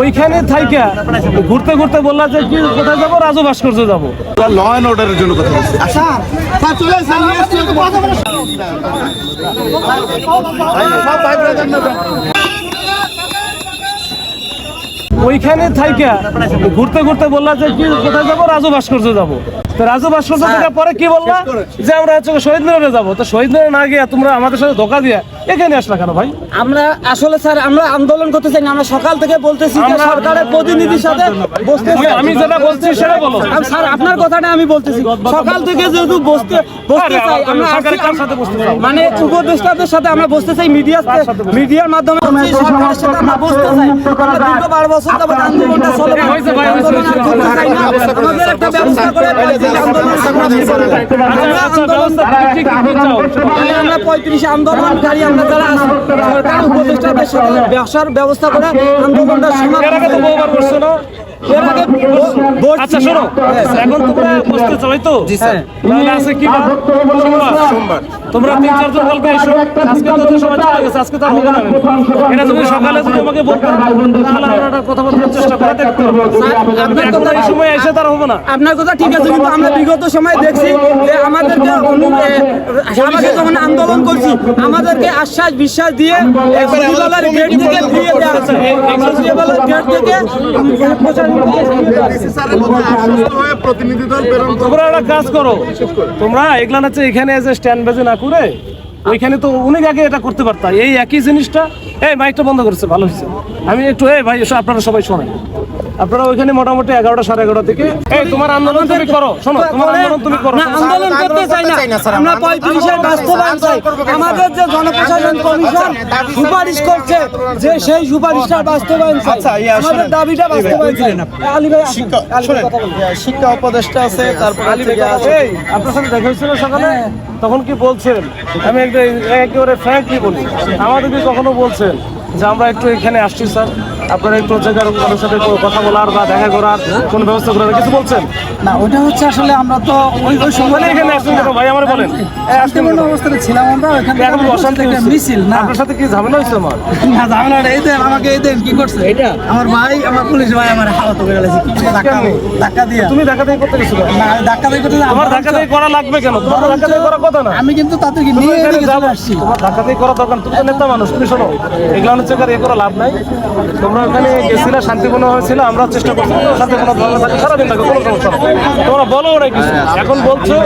ওইখানে থাইকা ঘুরতে ঘুরতে বললা যে কি কোথায় যাব? রাজু ভাস্কর্য যাব। ল অ্যান্ড অর্ডারের জন্য কথা বলছি। আচ্ছা ওইখানে থাইকা ঘুরতে ঘুরতে বললা যে কি কোথায় যাব? রাজু ভাস্কর্য যাব। তো রাজু ভাস্কর্য থেকে পরে কি বললা? যে আমরা হচ্ছে শহীদ মিনারে যাব। তো শহীদ মিনারে না গিয়ে তোমরা আমাদের সাথে ধোকা দিয়া এখানে আসলা কেন ভাই? আমরা আসলে স্যার আমরা আন্দোলন করতে চাই না আমরা সকাল থেকে বলতেছি যে সরকারের প্রতিনিধির সাথে বসতে আমি- যেটা বলছি সেটা বলো। স্যার আপনার কথাটা আমি বলতেছি। সকাল থেকে যেহেতু বসতে বসতে চাই আমরা সরকারের সাথে বসতে চাও? মানে উপদেষ্টাদের সাথে আমরা বসতে চাই মিডিয়া মিডিয়ার মাধ্যমে সরকারের সাথে আমরা বসতে চাই। আমরা দীর্ঘ বারো বছর যাবত আন্দোলনটা চলে চাই। আমাদের একটা ব্যবস্থা করে আন্দোলন আমরা পঁয়ত্রিশ আন্দোলনকারী আমরা যারা সরকার উপদেষ্টাদের সাথে ব্যবসার ব্যবস্থা করে আন্দোলনটা সমাপ্ত বহুবার করছ না এর আগে ব- বসছি। আচ্ছা শোনো। এখন তোমরা বসতে চাই তো? জি স্যার। তাহলে আছে কি সোমবার। তোমরা তিন চারজন কালকে এসো। আজকে তো সময় চলে গেছে আজকে তো হবে না। এটা তুমি সকালে যদি আমাকে বলতে তাহলে আমরা একটা কথা বলার চেষ্টা করে দেখতে আপনার কথা- এই সময় এসে তার হবে না। আপনার কথা ঠিক আছে কিন্তু আমরা বিগত সময় দেখছি যে আমাদেরকে আমাকে যখন আন্দোলন করছি আমাদেরকে আশ্বাস বিশ্বাস দিয়ে সচিবালয়ের গেট থেকে ফিরিয়ে দেওয়া হচ্ছে। সচিবালয়ের গেট থেকে প্রতিনিধি দল তোমরা একটা কাজ করো। তোমরা এগুলা হচ্ছে এখানে এসে স্ট্যান্ড বেজে না করে ওইখানে তো অনেক আগে এটা করতে পারতাম। এই একই জিনিসটা এই মাইকটা বন্ধ করেছে ভালো হয়েছে। আমি একটু এই ভাই এসো আপনারা সবাই শোনেন। আপনারা ওইখানে মোটামুটি এগারোটা সাড়ে এগারোটা থেকে এই তোমার আন্দোলন তুমি করো শোনো তোমার আন্দোলন তুমি করো আন্দোলন করতে চাই না। আমরা পঁয়ত্রিশের বাস্তবায়ন চাই আমাদের যে জনপ্রশাসন কমিশন সুপারিশ করছে যে সেই সুপারিশটা বাস্তবায়ন চাই। আমাদের দাবিটা বাস্তবায়ন চাই। আলী ভাই আলী ভাই শিক্ষা উপদেষ্টা আছে তারপর আলী ভাই। এই, আপনার সাথে দেখা হয়েছিল সকালে? তখন কি বলছেন? আমি একটা একেবারে ফ্র্যাঙ্কলি বলি। আমাদেরকে কখনো বলছেন? যে আমরা একটু এখানে আসছি স্যার। আপনারা একটু জায়গার কারোর সাথে কথা বলার বা দেখা করার কোনো ব্যবস্থা করার কিছু বলছেন? না ওটা হচ্ছে আসলে আমরা তো ওই ওই সময় মানে এখানে আসছেন কেন ভাই? আমার বলেন। এই শান্তিপূর্ণ কেন? ছিলাম আমরা ওখান এখন অশান্তি মিছিল না। আপনার সাথে কি ঝামেলা হয়েছে আমার? না ঝামেলাটা এই দেন আমাকে এই দেন কি করছে? এটা? আমার ভাই আমার পুলিশ ভাই আমার হাওয়া তো গেছে কি ধাক্কা? ধাক্কা দিয়া। তুমি ধাক্কা দিয়ে করতে গেছো? না ধাক্কা দিয়ে করতে তোমার ধাক্কা দিয়ে করা লাগবে কেন? তোমার ধাক্কা দিয়ে করা কথা না। আমি কিন্তু তাদেরকে নিয়ে এদিকে চলে আসছি। তোমার ধাক্কা দিয়ে করা দরকার তুমি তো নেতা মানুষ তুমি শোনো। এগুলো হচ্ছে কার এ করা লাভ নাই। তোমরা ওখানে গেছিল, শান্তিপূর্ণ হয়েছিল আমরা চেষ্টা করছি, শান্তিপূর্ণ ভাবে থাকে, সারাদিন থাকে, কোনো সমস্যা তোমরা বলো না কিছু। এখন বলছো,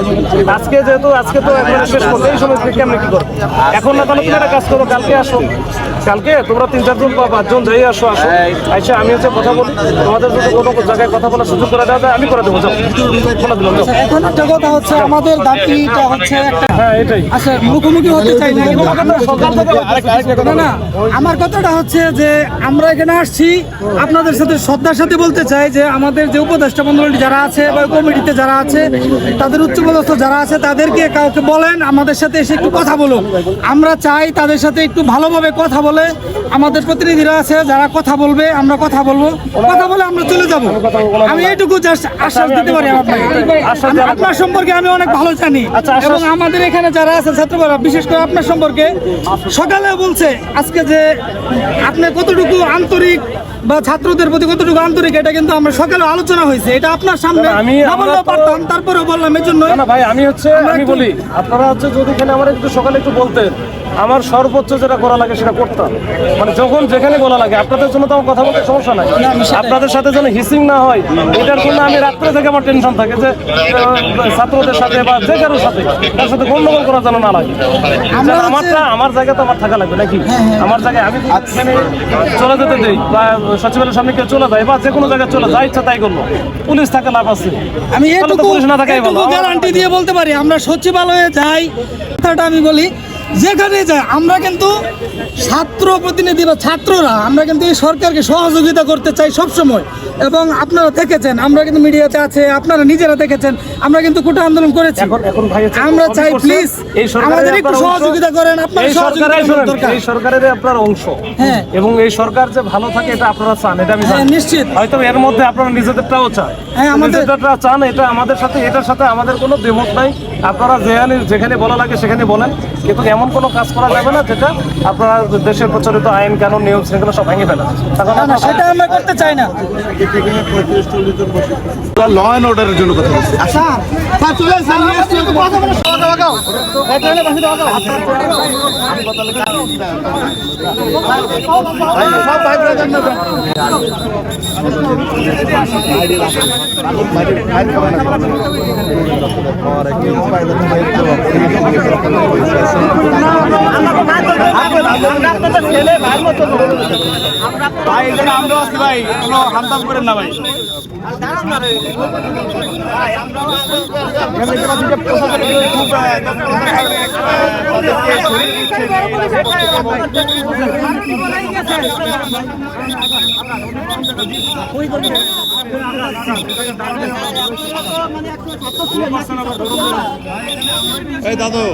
আজকে যেহেতু, আজকে তো একবার শেষ করতে, এই সময় কেমনে কি করব? এখন না তাহলে তুমি একটা কাজ করো কালকে আসো। কালকে তোমরা তিন চারজন বা পাঁচজন যাই আসো আসো। আচ্ছা আমি হচ্ছে কথা বলি। তোমাদের যদি কোনো জায়গায় কথা বলার সুযোগ করে দেওয়া যায় আমি করে দেবো। এখন একটা কথা হচ্ছে আমাদের দাবিটা হচ্ছে একটা হ্যাঁ এটাই। আচ্ছা মুখোমুখি হতে চাই না। এবং সকাল থেকে না না আমার কথাটা হচ্ছে যে আমরা এখানে আসছি আপনাদের সাথে শ্রদ্ধার সাথে বলতে চাই যে আমাদের যে উপদেষ্টা মন্ডলী যারা আছে বা কমিটিতে যারা আছে তাদের উচ্চপদস্থ যারা আছে তাদেরকে কাউকে বলেন আমাদের সাথে এসে একটু কথা বলুন আমরা চাই তাদের সাথে একটু ভালোভাবে কথা বলে আমাদের প্রতিনিধিরা আছে যারা কথা বলবে আমরা কথা বলব। কথা বলে আমরা চলে যাব। আমি এইটুকু জাস্ট আশ্বাস দিতে পারি আপনাকে। আপনার সম্পর্কে আমি অনেক ভালো জানি। আচ্ছা, এবং আমাদের এখানে যারা আছে ছাত্ররা বিশেষ করে আপনার সম্পর্কে সকালে বলছে আজকে যে আপনি কতটুকু আন্তরিক বা ছাত্রদের প্রতি কতটুকু আন্তরিক এটা কিন্তু আমরা সকালে আলোচনা হয়েছে। এটা আপনার সামনে আমি- বললেও পারতাম তারপরেও বললাম এই জন্য না ভাই আমি হচ্ছে আমি বলি আপনারা হচ্ছে যদি এখানে আমার একটু সকালে একটু বলতেন। আমার সর্বোচ্চ যেটা করা লাগে সেটা করতাম মানে যখন যেখানে বলা লাগে আপনাদের জন্য তো আমার কথা বলতে সমস্যা নাই। আপনাদের সাথে যেন হিসিং না হয় এটার জন্য আমি রাত্রে থেকে আমার টেনশন থাকে যে ছাত্রদের সাথে বা যে কারোর সাথে তার সাথে গন্ডগোল করা যেন না লাগে। আমারটা আমার জায়গা তো আমার থাকা লাগবে নাকি? আমার জায়গায় আমি এখানে চলে যেতে দেই বা সচিবালয়ের সামনে কেউ চলে যায় বা যে কোনো জায়গায় চলে যায় ইচ্ছা তাই করল। পুলিশ থাকে লাভ আছে। আমি পুলিশ না থাকাই গ্যারান্টি দিয়ে বলতে পারি আমরা সচিবালয়ে যাই। কথাটা আমি বলি যেখানে যাই আমরা কিন্তু ছাত্র প্রতিনিধি বা ছাত্ররা আমরা কিন্তু এই সরকারকে সহযোগিতা করতে চাই সব সময় এবং আপনারা দেখেছেন আমরা কিন্তু মিডিয়াতে আছে আপনারা নিজেরা দেখেছেন আমরা কিন্তু কোটা আন্দোলন করেছি। আমরা চাই প্লিজ আমাদের একটু সহযোগিতা করেন আপনার সরকারের সহযোগিতা এই সরকারের আপনার অংশ। হ্যাঁ। এবং এই সরকার যে ভালো থাকে এটা আপনারা চান এটা আমি হ্যাঁ, নিশ্চিত। হয়তো এর মধ্যে আপনারা নিজেদেরটাও চান। হ্যাঁ, আমাদের- চান এটা আমাদের সাথে এটার সাথে আমাদের কোনো দ্বিমত নাই। আপনারা যেখানে যেখানে বলা লাগে সেখানে বলেন। কিন্তু এমন কোনো কাজ করা যাবে না যেটা আপনার দেশের প্রচলিত আইন কানুন নিয়ম শৃঙ্খলা সব ভেঙে ফেলা সেটা আমরা করতে চাই না। ল অ্যান্ড অর্ডারের জন্য কথা বলছি। আমরা আছি ভাই কোনো হামদাম করেন না ভাই এই দাদু।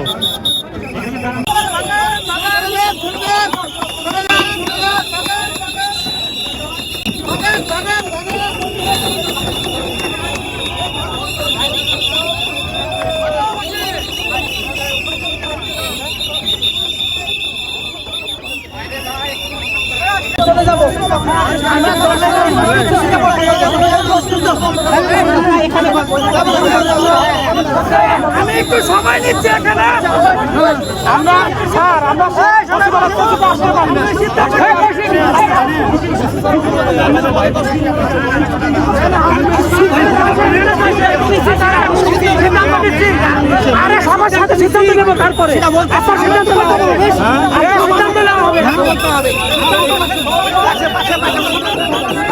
আমি একটু সময় নিচ্ছি এখানে আমরা স্যার আমরা। আরে সবার সাথে সিদ্ধান্ত নেব তারপরে আপনার সিদ্ধান্ত পাশে নেওয়া হবে